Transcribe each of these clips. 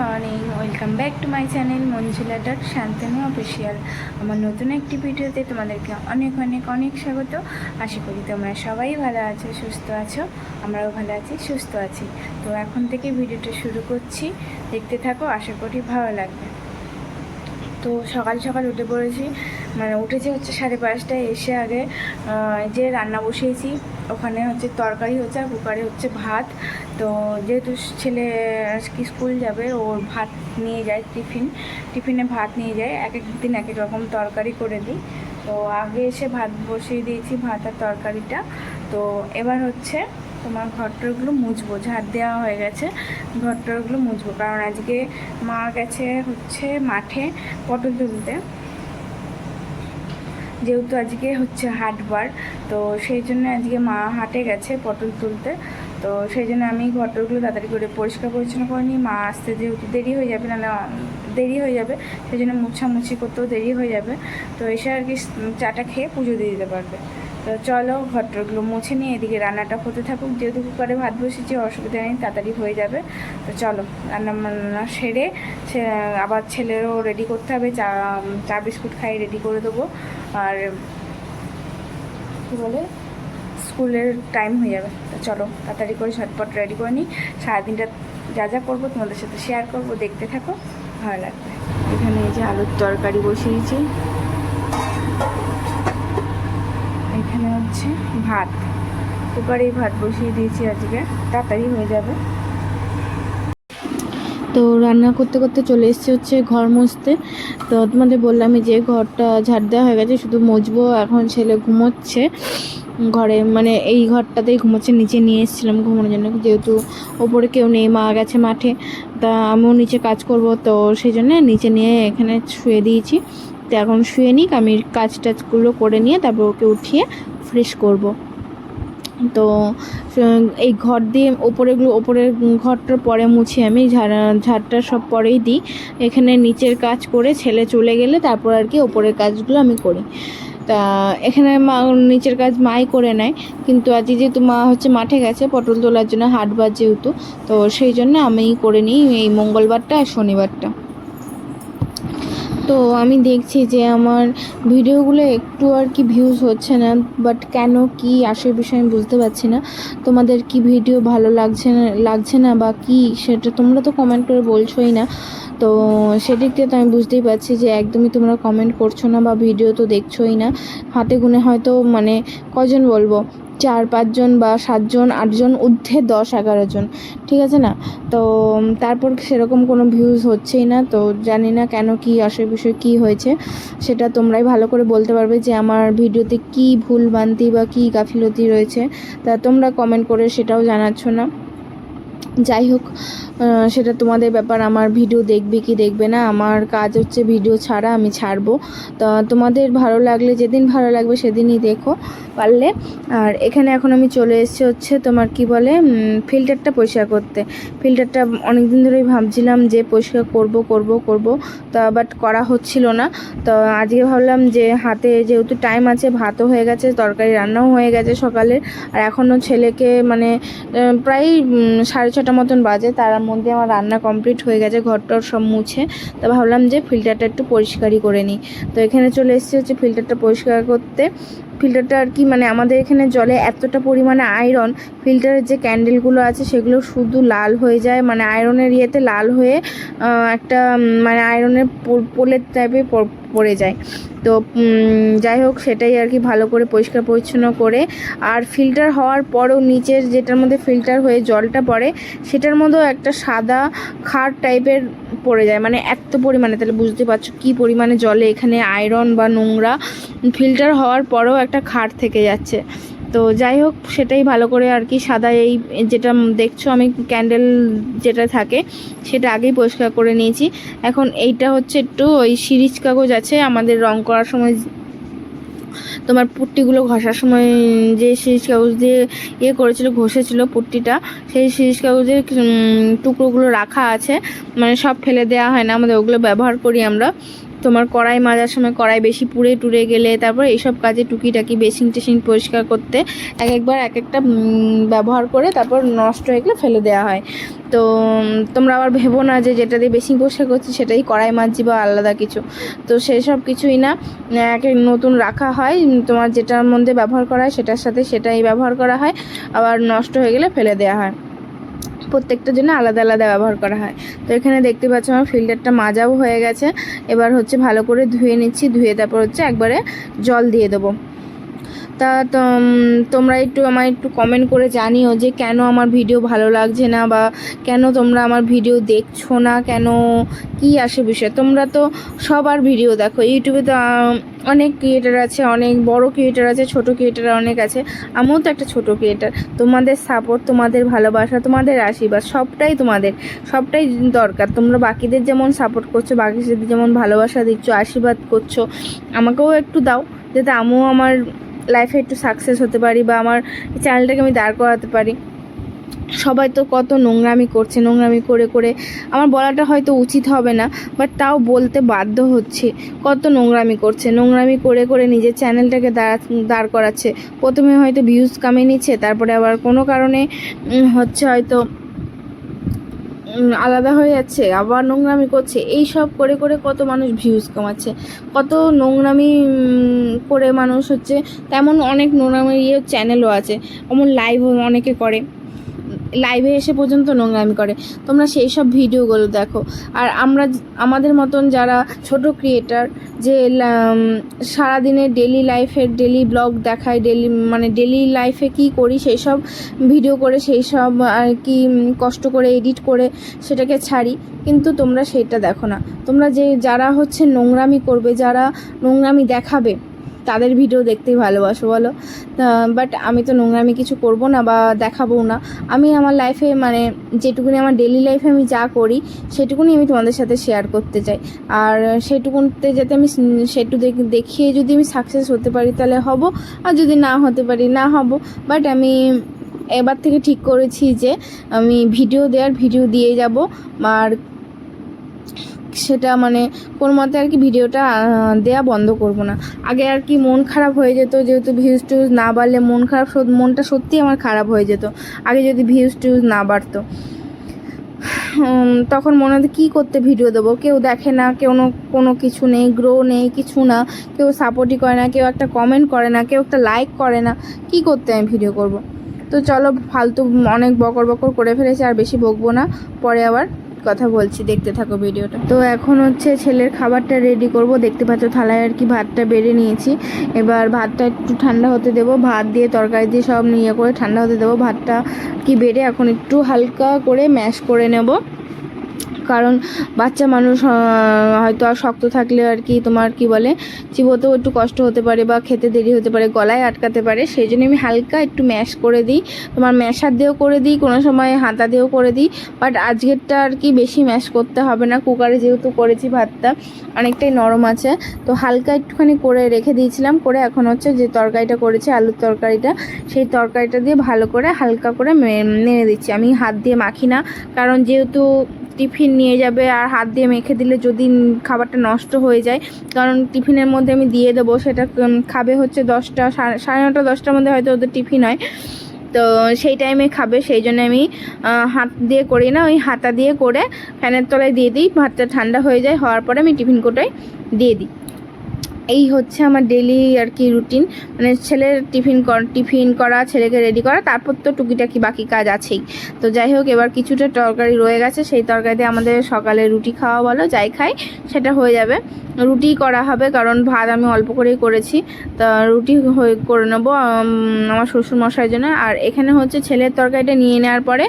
Morning welcome back to my channel Manjula dot Shantanu official আমার নতুন একটি ভিডিওতে তোমাদেরকে অনেক অনেক অনেক স্বাগত। আশা করি তোমরা সবাই ভালো আছো, সুস্থ আছো। আমরাও ভালো আছি, সুস্থ আছি। তো এখন থেকে ভিডিওটা শুরু করছি। দেখতে থাকো, আশা করি ভালো লাগবে। তো সকাল সকাল উঠে পড়েছি। মানে উঠেছি হচ্ছে সাড়ে পাঁচটায়, এসে আগে যে রান্না বসিয়েছি। ওখানে হচ্ছে তরকারি হচ্ছে, আর কুকারে হচ্ছে ভাত। তো যেহেতু ছেলে আজকে স্কুল যাবে ওর ভাত নিয়ে যায় টিফিন। টিফিনে ভাত নিয়ে যায়, এক এক দিন এক এক রকম তরকারি করে দিই। তো আগে এসে ভাত বসিয়ে দিয়েছি, ভাত আর তরকারিটা। তো এবার হচ্ছে তোমার ঘরটরগুলো মুছবো, ঝাড় দেওয়া হয়ে গেছে ঘরটরগুলো মুছবো। কারণ আজকে মা গেছে হচ্ছে মাঠে পটল তুলতে। যেহেতু আজকে হচ্ছে হাটবার তো সেই জন্য আজকে মা হাটে গেছে পটল তুলতে। তো সেই জন্য আমি ঘরটরগুলো তাড়াতাড়ি করে পরিষ্কার পরিচ্ছন্ন করে নিই। মা আসতে যেহেতু দেরি হয়ে যাবে, নাহলে দেরি হয়ে যাবে, সেই জন্য মুছামুছি করতেও দেরি হয়ে যাবে। তো এসে আর কি চাটা খেয়ে পুজো দিয়ে দিতে পারবে। তো চলো ঘরটরগুলো মুছে নিয়ে এদিকে রান্নাটা হতে থাকুক। যেহেতু কুকারে ভাত বসেছি, অসুবিধা নেই, তাড়াতাড়ি হয়ে যাবে। তো চলো রান্না বান্না সেরে আবার ছেলেরও রেডি করতে হবে, চা চা বিস্কুট খাই রেডি করে দেবো। আর কী বলে? স্কুলের টাইম হয়ে যাবে। চলো, তাড়াতাড়ি করে ঝটপট রেডি করে নিই। সারাদিনটা যা যা করব তোমাদের সাথে শেয়ার করব, দেখতে থাকো, ভালো লাগবে। এখানে এই যে আলুর তরকারি বসিয়েছি। এখানে হচ্ছে ভাত। কুকারেই ভাত বসিয়ে দিয়েছি আজকে। তাড়াতাড়ি হয়ে যাবে। তো রান্না করতে করতে চলে এসেছি হচ্ছে ঘর মুছতে। তো তোমাদের বললাম যে ঘরটা ঝাড় দেওয়া হয়ে গেছে, শুধু মুছবো, এখন ছেলে ঘুমোচ্ছে। ঘরে মানে এই ঘরটাতেই ঘুমোচ্ছে, নিচে নিয়ে এসেছিলাম ঘুমানোর জন্য। যেহেতু ওপরে কেউ নেই, মা গেছে মাঠে, তা আমিও নিচে কাজ করব, তো সেই জন্য নিচে নিয়ে এখানে শুয়ে দিয়েছি। তো এখন শুয়ে নিক, আমি কাজ টাজগুলো করে নিয়ে তারপর ওকে উঠিয়ে ফ্রেশ করব। তো, এই ঘর দিয়ে ওপরেগুলো ওপরের ঘরটার পরে মুছি আমি, ঝাড়া, ঝাড়টা সব পরেই দিই। এখানে নিচের কাজ করে ছেলে চলে গেলে তারপর আর কি ওপরের কাজগুলো আমি করি। তা এখানে মা নিচের কাজ মাই করে নেয়। কিন্তু আজকে যেহেতু মা হচ্ছে মাঠে গেছে, পটল তোলার জন্য হাটবার যেহেতু, তো সেই জন্য আমি করে নিই এই মঙ্গলবারটা আর শনিবারটা। তো আমি দেখছি যে আমার ভিডিওগুলো একটু আর কি ভিউজ হচ্ছে না বাট কেন কি আসে বিষয় আমি বুঝতে পারছি না। তোমাদের কি ভিডিও ভালো লাগছে না লাগছে না বা কি সেটা তোমরা তো কমেন্ট করে বলছোই না। তো সেদিক দিয়ে তো আমি বুঝতেই পারছি যে একদমই তোমরা কমেন্ট করছ না বা ভিডিও তো দেখছোই না। হাতে গুনে হয়তো মানে কজন বলব? চার, পাঁচজন বা সাতজন, আটজন, ঊর্ধ্বে দশ এগারো জন ঠিক আছে না? তো তারপর সেরকম কোনো ভিউজ হচ্ছেই না। তো জানি না কেন কি আসে বিষয় কি হয়েছে। সেটা তোমরাই ভালো করে বলতে পারবে যে আমার ভিডিওতে কি ভুল বান্তি বা কি গাফিলতি রয়েছে। তা তোমরা কমেন্ট করে সেটাও জানাচ্ছ না। যাই হোক সেটা তোমাদের ব্যাপার, আমার ভিডিও দেখবে কি দেখবে না, আমার কাজ হচ্ছে ভিডিও ছাড়া, আমি ছাড়বো। তা তোমাদের ভালো লাগলে, যেদিন ভালো লাগবে সেদিনই দেখো পারলে। আর এখানে এখন আমি চলে এসেছি হচ্ছে তোমার কি বলে ফিল্টারটা পরিষ্কার করতে। ফিল্টারটা অনেক দিন ধরেই ভাবছিলাম যে পরিষ্কার করব করব করব, তা বাট করা হচ্ছিল না। তো আজকে ভাবলাম যে হাতে যেহেতু টাইম আছে, ভাতও হয়ে গেছে, তরকারি রান্নাও হয়ে গেছে সকালের। আর এখনও ছেলেকে মানে প্রায় সাড়ে ছটা মতন বাজে, তার মধ্যে আমার রান্না কমপ্লিট হয়ে গেছে ঘরটর সব মুছে। তো ভাবলাম যে ফিল্টারটা একটু পরিষ্কারই করে নিই। তো এখানে চলে এসেছি হচ্ছে ফিল্টারটা পরিষ্কার করতে। ফিল্টারটা আর কি মানে আমাদের এখানে জলে এতটা পরিমাণে আয়রন ফিল্টারের যে ক্যান্ডেলগুলো আছে সেগুলো শুধু লাল হয়ে যায় মানে আয়রনের ইয়েতে লাল হয়ে একটা মানে আয়রনের পোলের টাইপে পড়ে যায়। তো যাই হোক সেটাই আর কি ভালো করে পরিষ্কার পরিচ্ছন্ন করে, আর ফিল্টার হওয়ার পরও নিচের যেটার মধ্যে ফিল্টার হয়ে জলটা পড়ে, সেটার মধ্যেও একটা সাদা খার টাইপের পড়ে যায় মানে এত পরিমাণে, তাহলে বুঝতে পারছ কী পরিমাণে জলে এখানে আয়রন বা নোংরা ফিল্টার হওয়ার পরেও একটা খাট থেকে যাচ্ছে। তো যাই হোক, সেটাই ভালো করে আর কি সাদা এই যেটা দেখছ আমি ক্যান্ডেল যেটা থাকে, সেটা আগেই পরিষ্কার করে নিয়েছি। এখন এইটা হচ্ছে একটু ওই সিরিজ কাগজ আছে আমাদের রং করার সময়, তোমার পুট্টিগুলো ঘষার সময় যে সিরিজ কাগজ দিয়ে ইয়ে করেছিল, ঘষেছিল পুট্টিটা, সেই সিরিজ কাগজের টুকরোগুলো রাখা আছে। মানে সব ফেলে দেওয়া হয় না, আমাদের ওগুলো ব্যবহার করি আমরা। তোমার কড়াই মাজার সময় কড়াই বেশি পুড়ে টুড়ে গেলে তারপর এইসব কাজে টুকিটাকি বেসিন টেসিন পরিষ্কার করতে এক একবার এক একটা ব্যবহার করে তারপর নষ্ট হয়ে গেলে ফেলে দেওয়া হয়। তো তোমরা আবার ভেবো না যে যেটা দিয়ে বেশি পোশাক করছি সেটাই কড়াই মাজছি বা আলাদা কিছু। তো সেসব কিছুই না, এক এক নতুন রাখা হয় তোমার যেটার মধ্যে ব্যবহার করা হয় সেটার সাথে সেটাই ব্যবহার করা হয়, আবার নষ্ট হয়ে গেলে ফেলে দেওয়া হয়। প্রত্যেকটার জন্য আলাদা আলাদা ব্যবহার করা হয়। তো এখানে দেখতে পাচ্ছ আমার ফিল্টারটা মাজাও হয়ে গেছে। এবার হচ্ছে ভালো করে ধুয়ে নিচ্ছি, ধুয়ে তারপর হচ্ছে একবারে জল দিয়ে দেবো। তা তোম- তোমরা একটু আমায় একটু কমেন্ট করে জানিও যে কেন আমার ভিডিও ভালো লাগছে না বা কেন তোমরা আমার ভিডিও দেখছ না, কেন কি আসে বিষয়। তোমরা তো সবার ভিডিও দেখো। ইউটিউবে তো অনেক ক্রিয়েটার আছে, অনেক বড় ক্রিয়েটার আছে, ছোট ক্রিয়েটার অনেক আছে। আমিও তো একটা ছোট ক্রিয়েটার তোমাদের সাপোর্ট তোমাদের ভালোবাসা, তোমাদের আশীর্বাদ, সবটাই তোমাদের, সবটাই দরকার। তোমরা বাকিদের যেমন সাপোর্ট করছ বাকিদের যেমন ভালোবাসা দিচ্ছ, আশীর্বাদ করছ, আমাকেও একটু দাও। যাতে আমিও আমার লাইফে একটু সাকসেস হতে পারি বা আমার চ্যানেলটাকে আমি দাঁড় করাতে পারি। সবাই তো কত নোংরামি করছে, নোংরামি করে করে। আমার বলাটা হয়তো উচিত হবে না বাট তাও বলতে বাধ্য হচ্ছে। কত নোংরামি করছে, নোংরামি করে করে নিজের চ্যানেলটাকে দাঁড়া দাঁড় করাচ্ছে। প্রথমে হয়তো ভিউজ কামিয়ে নিচ্ছে, তারপরে আবার কোনো কারণে হচ্ছে হয়তো আলাদা হয়ে যাচ্ছে, আবার নোংরামি করছে। এই সব করে করে কত মানুষ ভিউজ কমাচ্ছে। কত নোংরামি করে মানুষ হচ্ছে, তেমন অনেক নোংরামি ইয়ে চ্যানেলও আছে। এমন লাইভ অনেকে করে। লাইভে এসে পর্যন্ত নোংরামি করে। তোমরা সেই সব ভিডিওগুলো দেখো। আর আমরা আমাদের মতন যারা ছোট ক্রিয়েটার যে সারাদিনের ডেলি লাইফের ডেলি ব্লগ দেখায় ডেলি মানে ডেলি লাইফে কি করি সেই সব ভিডিও করে সেই সব আর কি কষ্ট করে এডিট করে সেটাকে ছাড়ি। কিন্তু তোমরা সেটা দেখো না। তোমরা যে, যারা হচ্ছে নোংরামি করবে, যারা নোংরামি দেখাবে তাদের ভিডিও দেখতেই ভালোবাসো বলো। বাট আমি তো নোংরামি কিছু করব না বা দেখাবো না। আমি আমার লাইফে মানে যেটুকুনি আমার ডেলি লাইফে আমি যা করি, সেটুকুনি আমি তোমাদের সাথে শেয়ার করতে চাই। আর সেটুকুনতে যাতে আমি সেটু দেখিয়ে যদি আমি সাকসেস হতে পারি তাহলে হব, আর যদি না হতে পারি না হব। বাট আমি এবার থেকে ঠিক করেছি যে আমি ভিডিও দেওয়ার ভিডিও দিয়ে যাব। আর সেটা মানে কোনো মতে আর কি ভিডিওটা দেয়া বন্ধ করব না। আগে আর কি মন খারাপ হয়ে যেত, যেহেতু ভিউজ টিউজ না বাড়লে মন খারাপ মনটা সত্যি আমার খারাপ হয়ে যেত। আগে যদি ভিউজ টিউজ না বাড়তো। তখন মনে হতো কী করতে ভিডিও দেবো? কেউ দেখে না, কেউ কোনো কিছু নেই গ্রো নেই, কিছু না। কেউ সাপোর্টই করে না, কেউ একটা কমেন্ট করে না, কেউ একটা লাইক করে না। কি করতে আমি ভিডিও করব? তো চলো, ফালতু অনেক বকর বকর করে ফেলেছি, আর বেশি বকবো না। পরে আবার কথা বলছি, দেখতে থাকো ভিডিওটা। তো এখন হচ্ছে ছেলের খাবারটা রেডি করব। দেখতে পাচ্ছ থালায় আর কি ভাতটা বেড়ে নিয়েছি। এবার ভাতটা একটু ঠান্ডা হতে দেবো। ভাত দিয়ে তরকারি দিয়ে সব নিয়ে করে ঠান্ডা হতে দেবো। ভাতটা কি বেড়ে এখন একটু হালকা করে ম্যাশ করে নেব। কারণ বাচ্চা মানুষ হয়তো আর শক্ত থাকলে আর কি তোমার কি বলে, চিবোতেও একটু কষ্ট হতে পারে বা খেতে দেরি হতে পারে, গলায় আটকাতে পারে। সেই জন্য আমি হালকা একটু ম্যাশ করে দিই। তোমার ম্যাশার দিয়েও করে দিই, কোনো সময় হাতা দিয়েও করে দিই। বাট আজকেরটা আর কি বেশি ম্যাশ করতে হবে না। কুকারে যেহেতু করেছি ভাতটা, অনেকটাই নরম আছে। তো হালকা একটুখানি করে রেখে দিয়েছিলাম। করে এখন হচ্ছে যে তরকারিটা করেছি, আলুর তরকারিটা, সেই তরকারিটা দিয়ে ভালো করে হালকা করে নেড়ে দিচ্ছি। আমি হাত দিয়ে মাখি না, কারণ যেহেতু টিফিন নিয়ে যাবে আর হাত দিয়ে মেখে দিলে যদি খাবারটা নষ্ট হয়ে যায়, কারণ টিফিনের মধ্যে আমি দিয়ে দেবো, সেটা খাবে হচ্ছে দশটা, সাড়ে নটা, দশটার মধ্যে হয়তো ওদের টিফিন হয়। তো সেই টাইমে খাবে, সেই জন্য আমি হাত দিয়ে করি না, ওই হাতা দিয়ে করে ফ্যানের তলায় দিয়ে দিই, ভাতটা ঠান্ডা হয়ে যায়, হওয়ার পরে আমি টিফিন কোটায় দিয়ে দিই। এই হচ্ছে আমার ডেলি আর কি রুটিন মানে ছেলের টিফিন টিফিন করা, ছেলেকে রেডি করা, তারপর তো টুকিটাকি বাকি কাজ আছেই। তো যাই হোক, এবার কিছুটা তরকারি রয়ে গেছে, সেই তরকারিতে আমাদের সকালে রুটি খাওয়া বলো, যাই খাই, সেটা হয়ে যাবে। রুটি করা হবে, কারণ ভাত আমি অল্প করেই করেছি। তা রুটি হয়ে করে নেব আমার শ্বশুর মশাইয়ের জন্য। আর এখানে হচ্ছে ছেলের তরকারিটা নিয়ে নেওয়ার পরে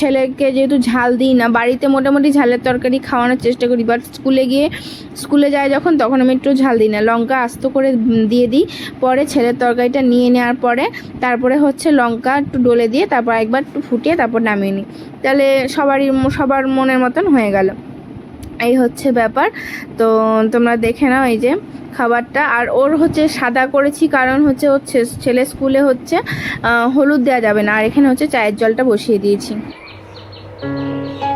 ছেলেকে যেহেতু ঝাল দিই না, বাড়িতে মোটামুটি ঝালের তরকারি খাওয়ানোর চেষ্টা করি বাট স্কুলে গিয়ে, স্কুলে যায় যখন, তখন আমি একটু ঝাল দিই না। লঙ্কা আস্ত করে দিয়ে দিই, পরে ছেলের তরকারিটা নিয়ে নেওয়ার পরে, তারপরে হচ্ছে লঙ্কা একটু ডলে দিয়ে তারপর একবার একটু ফুটিয়ে তারপর নামিয়ে নিই। তাহলে সবারই, সবার মনের মতন হয়ে গেল। এই হচ্ছে ব্যাপার। তো তোমরা দেখে নাও এই যে খাবারটা। আর ওর হচ্ছে সাদা করেছি কারণ হচ্ছে ওর ছেলে স্কুলে হচ্ছে হলুদ দেওয়া যাবে না। আর এখানে হচ্ছে চায়ের জলটা বসিয়ে দিয়েছি। Música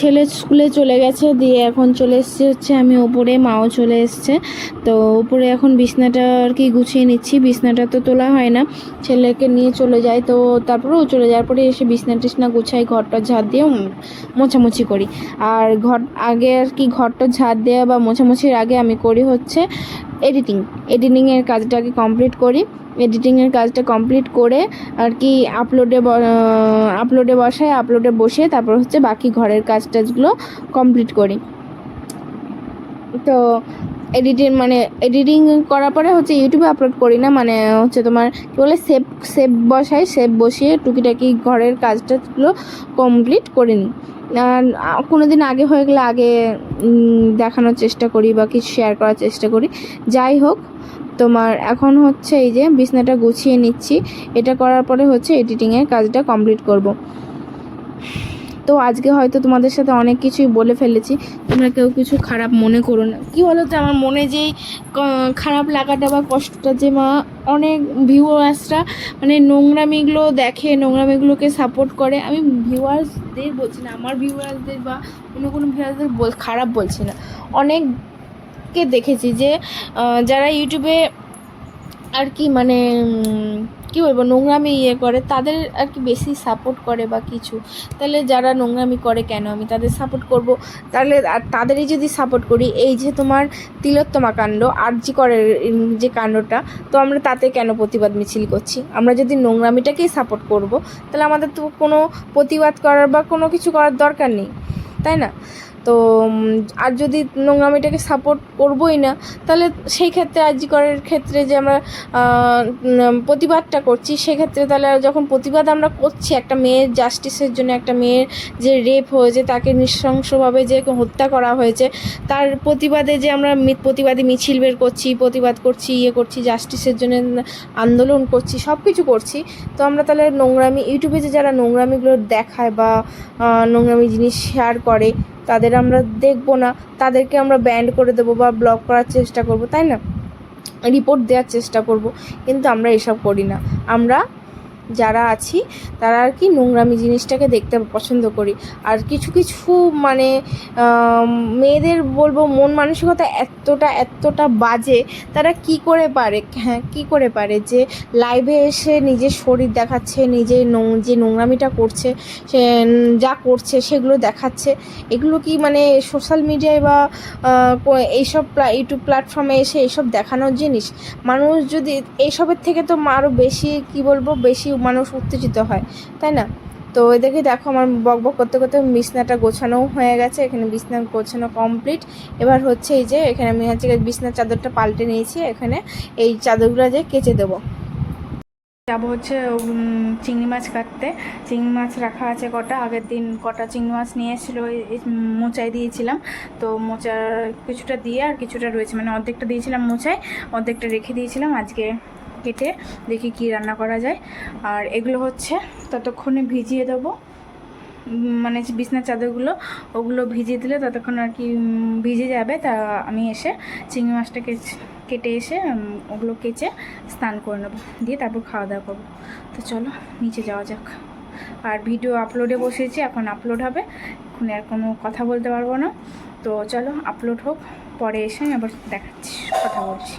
ছেলে স্কুলে চলে গেছে, দিয়ে এখন চলে এসছে হচ্ছে আমি ওপরে, মাও চলে এসছে। তো ওপরে এখন বিছনাটা আর কি গুছিয়ে নিচ্ছি, বিছনাটা তো তোলা হয় না। ছেলেকে নিয়ে চলে যায় তো তারপরে ও চলে যাওয়ার পরে এসে বিছনা টিছনা গুছাই, ঘরটা ঝাড় দিয়ে মোছামুছি করি। আর ঘর, আগে আর কি ঘরটা ঝাড় দেওয়া বা মোছামুছির আগে আমি করি হচ্ছে এডিটিং এডিটিংয়ের কাজটাকে কমপ্লিট করি। এডিটিংয়ের কাজটা কমপ্লিট করে আর কি আপলোডে আপলোডে বসাই আপলোডে বসে তারপর হচ্ছে বাকি ঘরের কাজ টাজগুলো কমপ্লিট করি। তো এডিটিং মানে এডিটিং করার পরে হচ্ছে ইউটিউবে আপলোড করি না মানে হচ্ছে তোমার কী বলে, সেভ সেভ বসাই, সেভ বসিয়ে টুকিটাকি ঘরের কাজটাগুলো কমপ্লিট করে নিই কোনো দিন আগে হয়ে গেলে আগে দেখানোর চেষ্টা করি বা কিছু শেয়ার করার চেষ্টা করি। যাই হোক, তোমার এখন হচ্ছে এই যে বিছনাটা গুছিয়ে নিচ্ছি, এটা করার পরে হচ্ছে এডিটিংয়ের কাজটা কমপ্লিট করব। তো আজকে হয়তো তোমাদের সাথে অনেক কিছুই বলে ফেলেছি। তোমরা কেউ কিছু খারাপ মনে করো না। কী বলো তো আমার মনে যেই খারাপ লাগাটা বা কষ্টটা যে মা, অনেক ভিউয়ার্সরা মানে নোংরামিগুলো দেখে, নোংরামিগুলোকে সাপোর্ট করে। আমি ভিউয়ার্সদের বলছি না, আমার ভিউয়ার্সদের বা অন্য কোনো ভিউয়ার্সদের বল, খারাপ বলছি না। অনেককে দেখেছি যে যারা ইউটিউবে আর কি মানে কি বলব নোংরামি ইয়ে করে তাদের আর কি বেশি সাপোর্ট করে বা কিছু। তাহলে যারা নোংরামি করে কেন? আমি তাদের সাপোর্ট করব। তাহলে আর তাদেরই যদি সাপোর্ট করি এই যে তোমার তিলোত্তমা কাণ্ড আরজি করের উম, যে কাণ্ডটা তো আমরা তাতে কেন প্রতিবাদ মিছিল করছি? আমরা যদি নোংরামিটাকেই সাপোর্ট করব তাহলে আমাদের তো কোনো প্রতিবাদ করার বা কোনো কিছু করার দরকার নেই তাই না? তো আর যদি নোংরামিটাকে সাপোর্ট করবোই না, তাহলে সেই ক্ষেত্রে আরজি করার ক্ষেত্রে যে আমরা প্রতিবাদটা করছি, সেক্ষেত্রে তাহলে যখন প্রতিবাদ আমরা করছি, একটা মেয়ের জাস্টিসের জন্য একটা মেয়ের যে রেপ হয়েছে, তাকে নৃশংসভাবে যে হত্যা করা হয়েছে, তার প্রতিবাদে যে আমরা প্রতিবাদী মিছিল বের করছি, প্রতিবাদ করছি ইয়ে করছি জাস্টিসের জন্য আন্দোলন করছি সব কিছু করছি, তো আমরা তাহলে নোংরামি, ইউটিউবে যে যারা নোংরামিগুলো দেখায় বা নোংরামি জিনিস শেয়ার করে তাদের আমরা দেখব না। তাদেরকে আমরা ব্যান্ড করে দেবো বা ব্লক করার চেষ্টা করব, তাই না? রিপোর্ট দেওয়ার চেষ্টা করব, কিন্তু আমরা এসব করি না। আমরা যারা আছি, তারা আর কি নোংরামি জিনিসটাকে দেখতে পছন্দ করি। আর কিছু কিছু মানে মেয়েদের বলব মন মানসিকতা এতটা এতটা বাজে, তারা কি করে পারে? হ্যাঁ কি করে পারে যে লাইভে এসে নিজের শরীর দেখাচ্ছে নিজে যে নোংরামিটা করছে, সে যা করছে সেগুলো দেখাচ্ছে? এগুলো কি মানে সোশ্যাল মিডিয়ায় বা এইসব ইউটিউব প্ল্যাটফর্মে এসে এইসব দেখানোর জিনিস? মানুষ যদি এইসবের থেকে তো আরও বেশি, কি বলব, বেশি মানুষ উত্তেজিত হয়, তাই না? তো এদেরকে দেখো আমার বক বক করতে করতে বিছনাটা গোছানোও হয়ে গেছে, এখানে বিছনা গোছানো কমপ্লিট এবার হচ্ছে এই যে এখানে আমি হচ্ছে বিছনার চাদরটা পাল্টে নিয়েছি, এখানে এই চাদরগুলো যে কেচে দেবো। যাব হচ্ছে চিংড়ি মাছ কাটতে। চিংড়ি মাছ রাখা আছে কটা, আগের দিন কটা চিংড়ি মাছ নিয়ে এসেছিল মোচায় দিয়েছিলাম। তো মোচার কিছুটা দিয়ে আর কিছুটা রয়েছে মানে অর্ধেকটা দিয়েছিলাম মোচায়, অর্ধেকটা রেখে দিয়েছিলাম আজকে। কেটে দেখি কি রান্না করা যায়। আর এগুলো হচ্ছে ততক্ষণে ভিজিয়ে দেবো। মানে বিছনার চাদরগুলো, ওগুলো ভিজিয়ে দিলে ততক্ষণ আর কি ভিজে যাবে। তা আমি এসে চিংড়ি মাছটা কেটে এসে ওগুলো কেচে স্নান করে নেব। দিয়ে তারপর খাওয়া দাওয়া করব। তো চলো, নিচে যাওয়া যাক। আর ভিডিও আপলোডে বসেছি, এখন আপলোড হবে। এখন আর কোনো কথা বলতে পারব না। তো চলো আপলোড হোক, পরে এসে আমি আবার দেখাচ্ছি, কথা বলছি।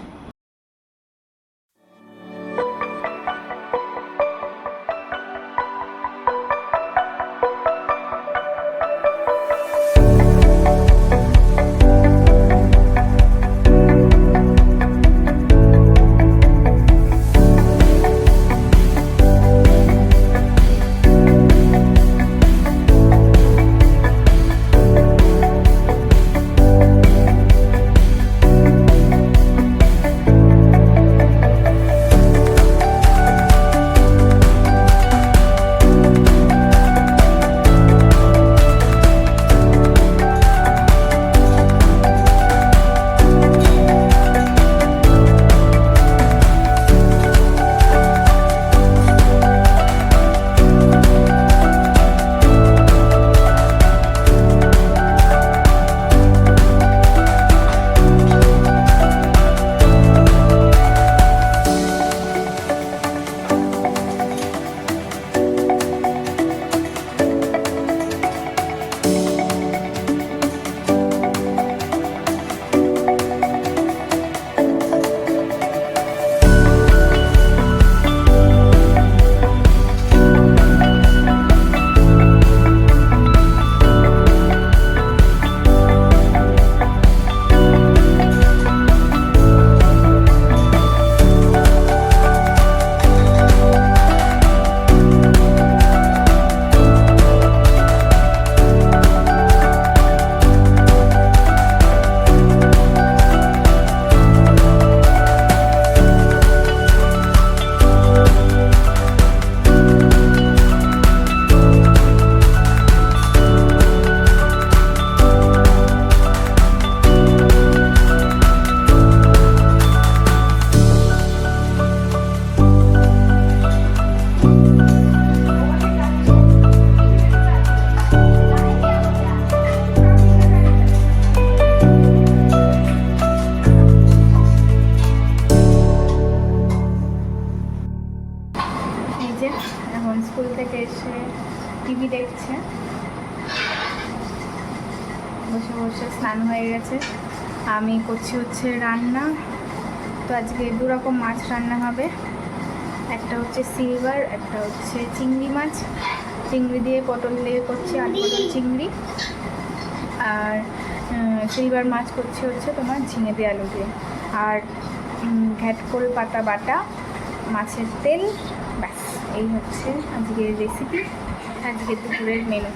হচ্ছে রান্না। তো আজকে দু রকম মাছ রান্না হবে। একটা হচ্ছে সিলভার, একটা হচ্ছে চিংড়ি মাছ। চিংড়ি দিয়ে পটল দিয়ে করছি, আলু, পটল, চিংড়ি। আর সিলভার মাছ করছি হচ্ছে তোমার ঝিঙে দিয়ে আলু দিয়ে। আর ঘ্যাটকোল পাতা বাটা, মাছের তেল, ব্যাস। এই হচ্ছে আজকের রেসিপি আজকে দুপুরের মেনু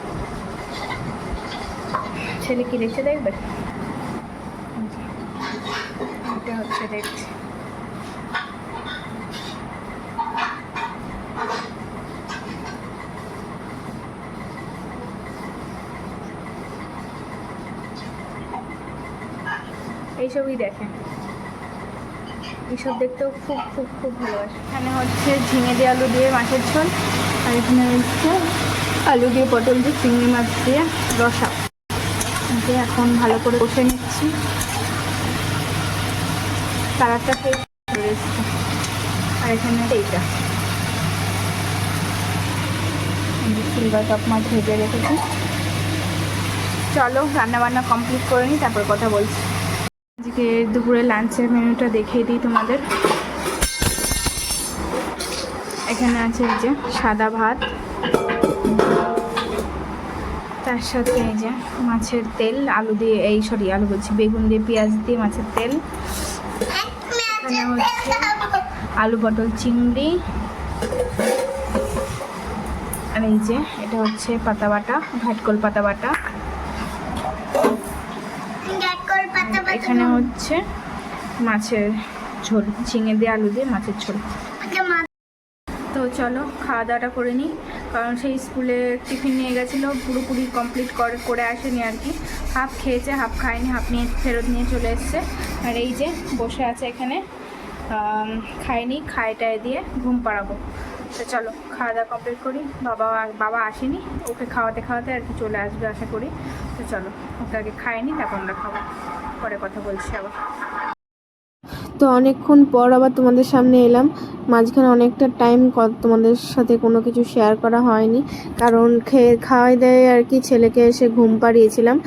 ছেলে কি রেখে দেখবে হচ্ছে দেখছে। এইসবই দেখে এইসব দেখতেও খুব খুব খুব ভালোবাসে। এখানে হচ্ছে ঝিঙে দিয়ে আলু দিয়ে মাছের ঝোল, আর এখানে হচ্ছে আলু দিয়ে পটল দিয়ে চিংড়ি মাছ দিয়ে রসা। এখন ভালো করে কষে নিচ্ছি। কালারটা আর এখানে এইটা। সিলভার কাপ মাছ ভেজে রেখেছি। চলো রান্না বান্না কমপ্লিট করে নিই, তারপর কথা বলছি। আজকে দুপুরে লাঞ্চের মেনুটা দেখিয়ে দিই তোমাদের। এখানে আছে এই যে সাদা ভাত। তার সাথে এই যে মাছের তেল, আলু দিয়ে, এই সরি আলু বলছি, বেগুন দিয়ে, পেঁয়াজ দিয়ে মাছের তেল। এখানে হচ্ছে আলু পটল চিংড়ি। আর এই যে এটা হচ্ছে পাতা বাটা ভাটকল পাতা বাটা। এখানে হচ্ছে মাছের ঝোল ঝিঙে দিয়ে আলু দিয়ে মাছের ঝোল। তো চলো খাওয়া দাওয়াটা করে নিই। কারণ সেই স্কুলে টিফিন নিয়ে গেছিল পুরোপুরি কমপ্লিট করে করে আসেনি আর কি। হাফ খেয়েছে হাফ খায়নি হাফ নিয়ে ফেরত নিয়ে চলে এসছে। আর এই যে বসে আছে এখানে। আম, খাই খায়টায় দিয়ে ঘুম পাড়াবো। তো চলো খাওয়া দাওয়া কমপ্লিট করি। বাবা বাবা আসেনি ওকে খাওয়াতে খাওয়াতে আর কি চলে আসবে আশা করি। তো চলো ওকে আগে খাইনি তারপর আমরা খাব। পরে কথা বলছি আবার। তো অনেকক্ষণ পর আবার তোমাদের সামনে এলাম। মাঝখানে অনেকটা টাইম তোমাদের সাথে কোনো কিছু শেয়ার করা হয়নি। কারণ খেয়ে খাওয়াই দেয় আর কি ছেলেকে এসে ঘুম পাড়িয়েছিলাম।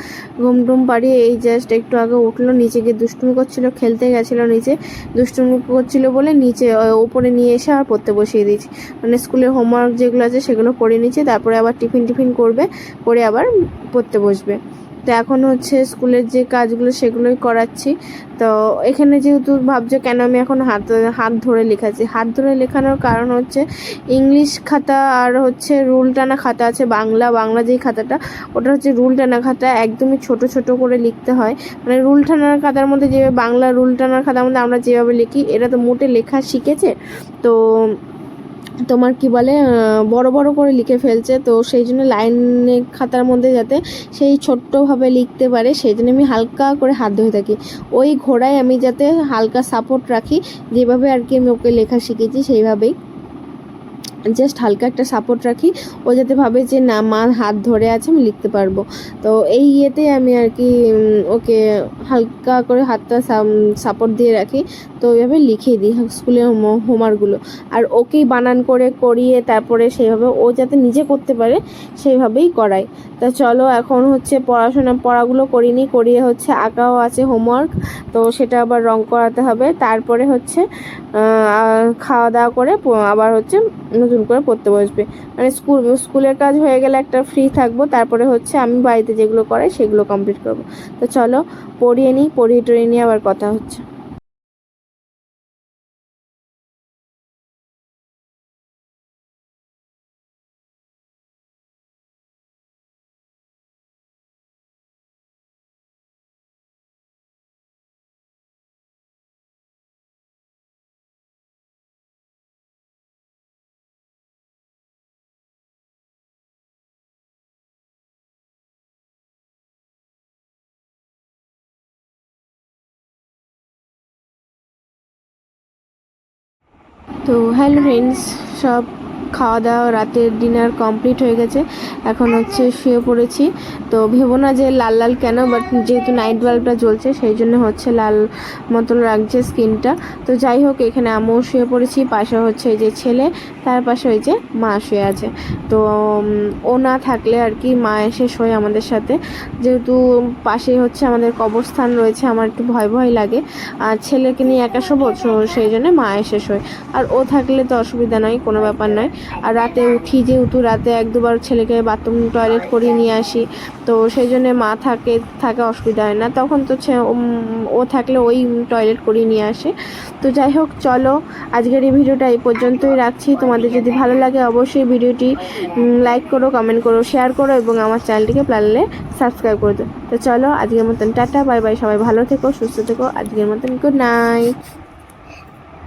ঘুম টুম পাড়িয়ে এই জাস্ট একটু আগে উঠল, নিচে গিয়ে দুষ্টুমি করছিল, খেলতে গেছিল নিচে। দুষ্টুমি করছিল বলে নিচে ওপরে নিয়ে এসে আর পড়তে বসিয়ে দিয়েছি। মানে স্কুলের হোমওয়ার্ক যেগুলো আছে সেগুলো পড়ে নিচ্ছে, তারপরে আবার টিফিন টিফিন করবে করে আবার পড়তে বসবে। তো এখন হচ্ছে স্কুলের যে কাজগুলো সেগুলোই করাচ্ছি। তো এখানে যেহেতু ভাবছ কেন আমি এখন হাত হাত ধরে লেখাচ্ছি? হাত ধরে লেখানোর কারণ হচ্ছে ইংলিশ খাতা আর হচ্ছে রুল টানা খাতা আছে, বাংলা বাংলা যেই খাতাটা, ওটা হচ্ছে রুল টানা খাতা, একদমই ছোট ছোট করে লিখতে হয়। মানে রুল টানার খাতার মধ্যে যেভাবে বাংলা রুল টানার খাতার মধ্যে আমরা যেভাবে লিখি, এটা তো মোটে লেখা শিখেছে। তো তোমার কি বলে বড় বড় করে লিখে ফেলছে, তো সেই জন্য লাইনে খাতার মধ্যে যাতে সেই ছোট্টভাবে লিখতে পারে, সেই জন্য আমি হালকা করে হাত ধরে থাকি। ওই ঘোড়ায় আমি যাতে হালকা সাপোর্ট রাখি, যেভাবে আর কি আমি ওকে লেখা শিখেছি, সেইভাবেই। জাস্ট হালকা একটা সাপোর্ট রাখি। ও যাতে ভাবে যে, না, মা হাত ধরে আছে, আমি লিখতে পারব। তো এই ইয়েতে আমি আর কি ওকে হালকা করে হাতটা সাপোর্ট দিয়ে রাখি। তো ওইভাবে লিখিয়ে দিই স্কুলের হোমওয়ার্কগুলো। আর ওকেই বানান করে, করিয়ে তারপরে সেইভাবে ও যাতে নিজে করতে পারে, সেইভাবেই করাই তা চলো, এখন হচ্ছে পড়াশোনা, পড়াগুলো করিনি, করিয়ে হচ্ছে আঁকাও আছে হোমওয়ার্ক। তো সেটা আবার রং করাতে হবে। তারপরে হচ্ছে খাওয়া দাওয়া করে আবার হচ্ছে নতুন করে পড়তে বসবে। মানে স্কুল, স্কুলের কাজ হয়ে গেলে একটা ফ্রি থাকব, তারপরে হচ্ছে আমি বাড়িতে যেগুলো করাই সেগুলো কমপ্লিট করব। তো চলো, পড়িয়ে নিই, পড়িয়ে টড়িয়ে নিয়ে আবার কথা হচ্ছে। তো হ্যালো ফ্রেন্ডস সব খাওয়া দাওয়া রাতের ডিনার কমপ্লিট হয়ে গেছে। এখন হচ্ছে শুয়ে পড়েছি। তো ভেবো না যে লাল লাল কেন বাট যেহেতু নাইট বাল্বটা জ্বলছে, সেই জন্য হচ্ছে লাল মতন লাগছে স্কিনটা তো যাই হোক, এখানে আমিও শুয়ে পড়েছি। পাশে হচ্ছে এই যে ছেলে, তার পাশে ওই যে মা শুয়ে আছে। তো ও না থাকলে আর কি মা এসে শোয় আমাদের সাথে। যেহেতু পাশে হচ্ছে আমাদের কবরস্থান রয়েছে, আমার একটু ভয় ভয় লাগে। আর ছেলেকে নিয়ে একা শোবো, তো সেই জন্য মা এসে শোয়। আর ও থাকলে তো অসুবিধা নয়, কোনো ব্যাপার নয়। আর রাতে উঠি যেহেতু রাতে এক দুবার ছেলেকে বাথরুম টয়লেট করিয়ে নিয়ে আসি, তো সেই জন্য মা থাকে, থাকা অসুবিধা হয় না। তখন তো ও থাকলে ওই টয়লেট করিয়ে নিয়ে আসে। তো যাই হোক, চলো, আজকের এই ভিডিওটা এই পর্যন্তই রাখছি। তোমাদের যদি ভালো লাগে অবশ্যই ভিডিওটি লাইক করো কমেন্ট করো শেয়ার করো এবং আমার চ্যানেলটিকে প্লানলে সাবস্ক্রাইব করে দাও। তো চলো, আজকের মতন টাটা বাই বাই সবাই ভালো থেকো, সুস্থ থেকো, আজকের মতন গুড নাইট